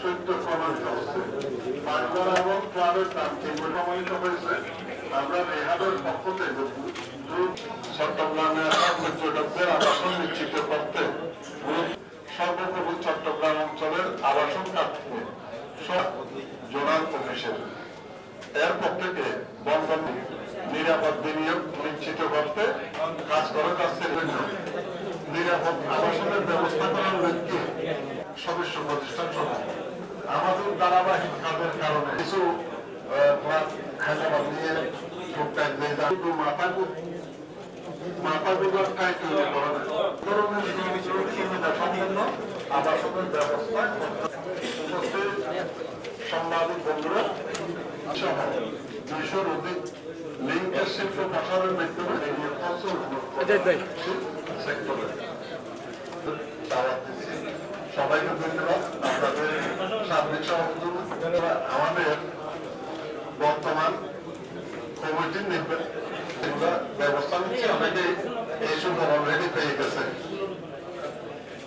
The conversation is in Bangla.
সত্য প্রমাণিত হচ্ছে। নিশ্চিত করতে গুরুত্ব সর্বোপরি চট্টগ্রাম অঞ্চলের আবাসন সব জোনাল অফিসের। এরপর থেকে বন্ধন নিরাপদ বিনিয়োগ নিশ্চিত করতে কাজ করে যাচ্ছে। নিরাপদ প্রতিষ্ঠান সহ আমাদের ধারাবাহিক কাজের কারণে কিছু সাংবাদিক বন্ধুরা দুইশোর অধিক লিঙ্কের শিল্প প্রসারের মাধ্যমে সেক্টরে। সবাইকে ধন্যবাদ। আপনাদের সামনে আমাদের বর্তমান কমিটির ব্যবস্থা নিচ্ছে অনেকে এই সুযোগ অলরেডি পেয়ে গেছে।